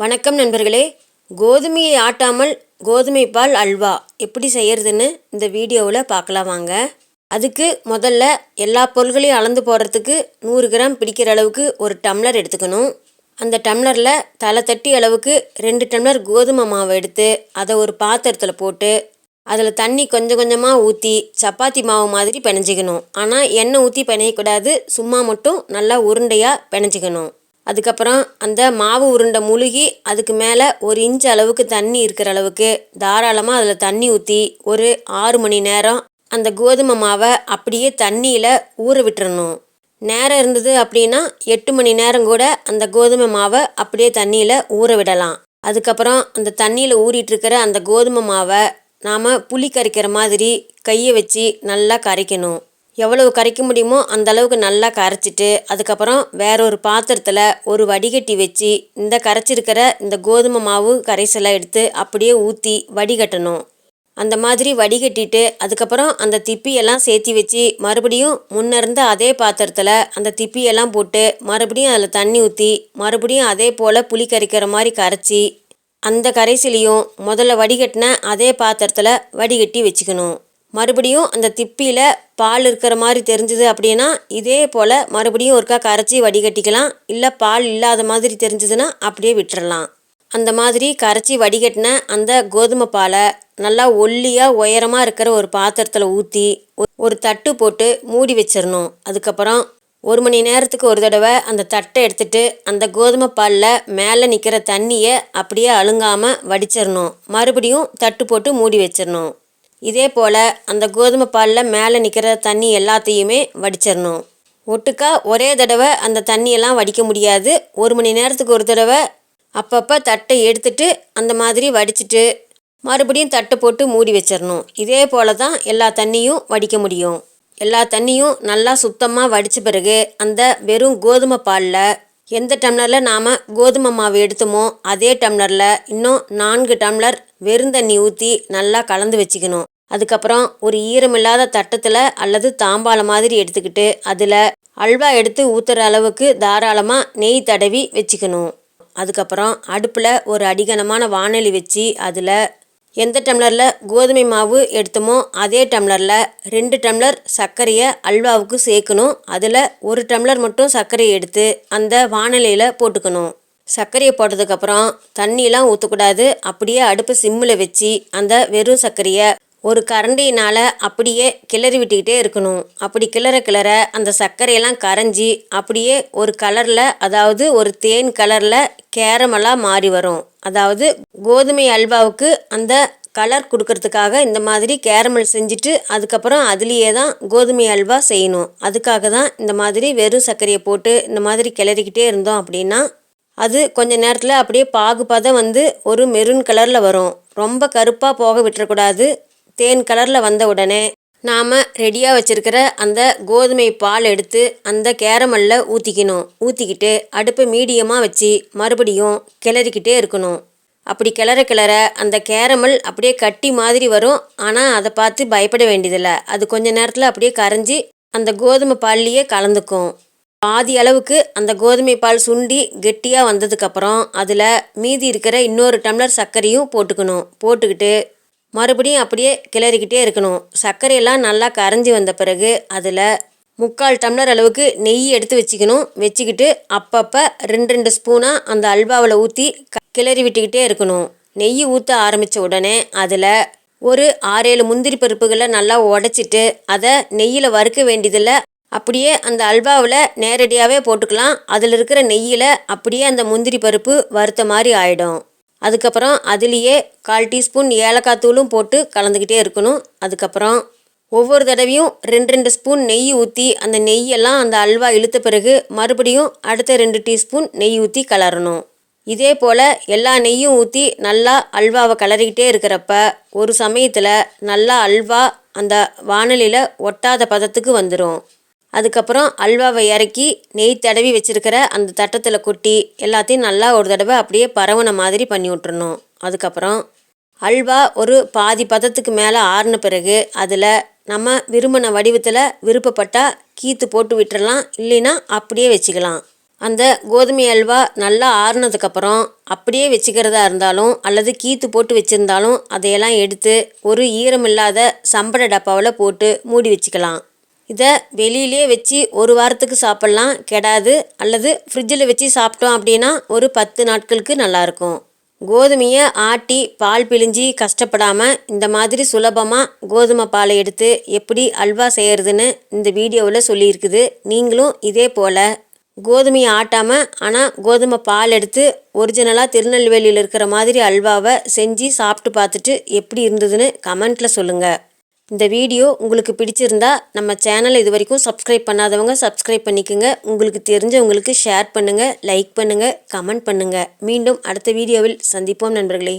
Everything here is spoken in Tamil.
வணக்கம் நண்பர்களே. கோதுமையை ஆட்டாமல் கோதுமை பால் அல்வா எப்படி செய்யறதுன்னு இந்த வீடியோவில் பார்க்கலாம் வாங்க. அதுக்கு முதல்ல எல்லா பொருள்களையும் அளந்து போடுறதுக்கு நூறு கிராம் பிடிக்கிற அளவுக்கு ஒரு டம்ளர் எடுத்துக்கணும். அந்த டம்ளரில் தலை தட்டி அளவுக்கு ரெண்டு டம்ளர் கோதுமை மாவு எடுத்து அதை ஒரு பாத்திரத்தில் போட்டு அதில் தண்ணி கொஞ்சம் கொஞ்சமாக ஊற்றி சப்பாத்தி மாவு மாதிரி பிணைஞ்சிக்கணும். ஆனால் எண்ணெய் ஊற்றி பிணையக்கூடாது. சும்மா மட்டும் நல்லா உருண்டையாக பிணைஞ்சிக்கணும். அதுக்கப்புறம் அந்த மாவு உருண்டை முழுகி அதுக்கு மேலே ஒரு இன்ச் அளவுக்கு தண்ணி இருக்கிற அளவுக்கு தாராளமாக அதில் தண்ணி ஊற்றி ஒரு ஆறு மணி நேரம் அந்த கோதுமை மாவை அப்படியே தண்ணியில் ஊற விட்டுறணும். நேரம் இருந்தது அப்படின்னா எட்டு மணி நேரம் கூட அந்த கோதுமை மாவை அப்படியே தண்ணியில் ஊற விடலாம். அதுக்கப்புறம் அந்த தண்ணியில் ஊறிட்டு இருக்கிற அந்த கோதுமை மாவை நாம் புளி கரைக்கிற மாதிரி கையை வச்சு நல்லா கரைக்கணும். எவ்வளவு கரைக்க முடியுமோ அந்த அளவுக்கு நல்லா கரைச்சிட்டு அதுக்கப்புறம் வேற ஒரு பாத்திரத்தில் ஒரு வடிகட்டி வச்சு இந்த கரைச்சிருக்கிற இந்த கோதுமை மாவு கரைசலை எடுத்து அப்படியே ஊற்றி வடிகட்டணும். அந்த மாதிரி வடிகட்டிட்டு அதுக்கப்புறம் அந்த திப்பியெல்லாம் சேர்த்தி வச்சு மறுபடியும் முன்ன இருந்த அதே பாத்திரத்தில் அந்த திப்பியெல்லாம் போட்டு மறுபடியும் அதில் தண்ணி ஊற்றி மறுபடியும் அதே போல் புளி கரைக்கிற மாதிரி கரைச்சி அந்த கரைசிலையும் முதல்ல வடிகட்டின அதே பாத்திரத்தில் வடிகட்டி வச்சுக்கணும். மறுபடியும் அந்த திப்பியில் பால் இருக்கிற மாதிரி தெரிஞ்சுது அப்படின்னா இதே போல் மறுபடியும் ஒருக்கா கரைச்சி வடிகட்டிக்கலாம். இல்லை பால் இல்லாத மாதிரி தெரிஞ்சுதுன்னா அப்படியே விட்டுறலாம். அந்த மாதிரி கரைச்சி வடிகட்டின அந்த கோதுமை பாலை நல்லா ஒல்லியாக உயரமாக இருக்கிற ஒரு பாத்திரத்தில் ஊற்றி ஒரு தட்டு போட்டு மூடி வச்சிடணும் அதுக்கப்புறம் ஒரு மணி நேரத்துக்கு ஒரு தடவை அந்த தட்டை எடுத்துட்டு அந்த கோதுமை பாலில் மேலே நிற்கிற தண்ணியை அப்படியே அழுங்காமல் வடிச்சிடணும் மறுபடியும் தட்டு போட்டு மூடி வச்சிடணும் இதே போல் அந்த கோதுமை பாலில் மேலே நிற்கிற தண்ணி எல்லாத்தையுமே வடிச்சிடணும் ஒட்டுக்கா ஒரே தடவை அந்த தண்ணியெல்லாம் வடிக்க முடியாது. ஒரு மணி நேரத்துக்கு ஒரு தடவை அப்பப்போ தட்டை எடுத்துட்டு அந்த மாதிரி வடிச்சிட்டு மறுபடியும் தட்டை போட்டு மூடி வச்சிடணும் இதே போல் தான் எல்லா தண்ணியும் வடிக்க முடியும். எல்லா தண்ணியும் நல்லா சுத்தமாக வடித்த பிறகு அந்த வெறும் கோதுமை பாலில் எந்த டம்ளரில் நாம் கோதுமை மாவு எடுத்தோமோ அதே டம்ளரில் இன்னும் நான்கு டம்ளர் வெறுந்தண்ணி ஊற்றி நல்லா கலந்து வச்சுக்கணும். அதுக்கப்புறம் ஒரு ஈரமில்லாத தட்டத்தில் அல்லது தாம்பாளம் மாதிரி எடுத்துக்கிட்டு அதில் அல்வா எடுத்து ஊற்றுற அளவுக்கு தாராளமாக நெய் தடவி வச்சுக்கணும். அதுக்கப்புறம் அடுப்பில் ஒரு அடிகனமான வானொலி வச்சு அதில் எந்த டம்ளரில் கோதுமை மாவு எடுத்தோமோ அதே டம்ளரில் ரெண்டு டம்ளர் சர்க்கரையை அல்வாவுக்கு சேர்க்கணும். அதில் ஒரு டம்ளர் மட்டும் சர்க்கரையை எடுத்து அந்த வானிலையில் போட்டுக்கணும். சர்க்கரையை போட்டதுக்கப்புறம் தண்ணியெலாம் ஊற்றக்கூடாது அப்படியே அடுப்பு சிம்மில் வச்சு அந்த வெறும் சர்க்கரையை ஒரு கரண்டினால் அப்படியே கிளறி விட்டுக்கிட்டே இருக்கணும். அப்படி கிளற கிளற அந்த சர்க்கரையெல்லாம் கரைஞ்சி அப்படியே ஒரு கலரில் அதாவது ஒரு தேன் கலரில் கேரமெல்லாம் மாறி வரும். அதாவது கோதுமை அல்வாவுக்கு அந்த கலர் கொடுக்கறதுக்காக இந்த மாதிரி கேரமல் செஞ்சுட்டு அதுக்கப்புறம் அதுலேயே தான் கோதுமை அல்வா செய்யணும். அதுக்காக தான் இந்த மாதிரி வெறும் சர்க்கரையை போட்டு இந்த மாதிரி கிளறிக்கிட்டே இருந்தோம் அப்படின்னா அது கொஞ்ச நேரத்தில் அப்படியே பாகுபதம் வந்து ஒரு மெரூன் கலரில் வரும். ரொம்ப கருப்பாக போக விட்டுறக்கூடாது. தேன் கலரில் வந்த உடனே நாம் ரெடியாக வச்சுருக்கிற அந்த கோதுமை பால் எடுத்து அந்த கேரமல்ல ஊற்றிக்கணும் ஊற்றிக்கிட்டு அடுப்பை மீடியமாக வச்சு மறுபடியும் கிளறிக்கிட்டே இருக்கணும். அப்படி கிளற கிளற அந்த கேரமல் அப்படியே கட்டி மாதிரி வரும். ஆனால் அதை பார்த்து பயப்பட வேண்டியதில்லை. அது கொஞ்ச நேரத்தில் அப்படியே கரைஞ்சி அந்த கோதுமை பால்லையே கலந்துக்கும். பாதி அளவுக்கு அந்த கோதுமை பால் சுண்டி கெட்டியாக வந்ததுக்கப்புறம் அதில் மீதி இருக்கிற இன்னொரு டம்ளர் சர்க்கரையும் போட்டுக்கணும். போட்டுக்கிட்டு மறுபடியும் அப்படியே கிளறிக்கிட்டே இருக்கணும். சர்க்கரையெல்லாம் நல்லா கரைஞ்சி வந்த பிறகு அதில் முக்கால் டம்ளர் அளவுக்கு நெய் எடுத்து வச்சுக்கணும். வச்சுக்கிட்டு அப்பப்போ ரெண்டு ரெண்டு ஸ்பூனாக அந்த அல்வாவில் ஊற்றி கிளறி விட்டுக்கிட்டே இருக்கணும். நெய் ஊற்ற ஆரம்பித்த உடனே அதில் ஒரு ஆறேழு முந்திரி பருப்புகளை நல்லா உடச்சிட்டு அதை நெய்யில் வறுக்க வேண்டியதில் அப்படியே அந்த அல்வாவில் நேரடியாகவே போட்டுக்கலாம். அதில் இருக்கிற நெய்யில் அப்படியே அந்த முந்திரி பருப்பு வறுத்த மாதிரி ஆகிடும் அதுக்கப்புறம் அதுலேயே கால் டீஸ்பூன் ஏலக்காய் தூளும் போட்டு கலந்துக்கிட்டே இருக்கணும். அதுக்கப்புறம் ஒவ்வொரு தடவையும் ரெண்டு ரெண்டு ஸ்பூன் நெய் ஊற்றி அந்த நெய்யெல்லாம் அந்த அல்வா இழுத்த பிறகு மறுபடியும் அடுத்த ரெண்டு டீஸ்பூன் நெய் ஊற்றி கலரணும். இதே போல் எல்லா நெய்யும் ஊற்றி நல்லா அல்வாவை கலரிக்கிட்டே இருக்கிறப்ப ஒரு சமயத்தில் நல்லா அல்வா அந்த வானலியில் ஒட்டாத பதத்துக்கு வந்துடும் அதுக்கப்புறம் அல்வாவை இறக்கி நெய் தடவி வச்சுருக்கிற அந்த தட்டத்தில் கொட்டி எல்லாத்தையும் நல்லா ஒரு தடவை அப்படியே பரவன மாதிரி பண்ணி விட்டுறணும். அதுக்கப்புறம் அல்வா ஒரு பாதி பதத்துக்கு மேலே ஆறின பிறகு அதில் நம்ம விரும்பின வடிவத்தில் விருப்பப்பட்டால் கீத்து போட்டு விட்டுறலாம் இல்லைன்னா அப்படியே வச்சுக்கலாம். அந்த கோதுமை அல்வா நல்லா ஆறுனதுக்கப்புறம் அப்படியே வச்சுக்கிறதா இருந்தாலும் அல்லது கீத்து போட்டு வச்சுருந்தாலும் அதையெல்லாம் எடுத்து ஒரு ஈரமில்லாத சம்பட டப்பாவில் போட்டு மூடி வச்சுக்கலாம். இதை வெளியிலே வச்சு ஒரு வாரத்துக்கு சாப்பிட்லாம். கெடாது. அல்லது ஃப்ரிட்ஜில் வச்சு சாப்பிட்டோம் அப்படின்னா ஒரு பத்து நாட்களுக்கு நல்லாயிருக்கும். கோதுமையை ஆட்டி பால் பிழிஞ்சி கஷ்டப்படாமல் இந்த மாதிரி சுலபமாக கோதுமை பாலை எடுத்து எப்படி அல்வா செய்கிறதுன்னு இந்த வீடியோவில் சொல்லியிருக்குது. நீங்களும் இதே போல் கோதுமையை ஆட்டாமல் ஆனால் கோதுமை பால் எடுத்து ஒரிஜினலாக திருநெல்வேலியில் இருக்கிற மாதிரி அல்வாவை செஞ்சு சாப்பிட்டு பார்த்துட்டு எப்படி இருந்ததுன்னு கமெண்ட்டில் சொல்லுங்கள் இந்த வீடியோ உங்களுக்கு பிடிச்சிருந்தா நம்ம சேனலை இது வரைக்கும் சப்ஸ்கிரைப் பண்ணாதவங்க சப்ஸ்கிரைப் பண்ணிக்கோங்க. உங்களுக்கு தெரிஞ்சவங்களுக்கு ஷேர் பண்ணுங்கள் லைக் பண்ணுங்கள் கமெண்ட் பண்ணுங்கள் மீண்டும் அடுத்த வீடியோவில் சந்திப்போம் நண்பர்களே.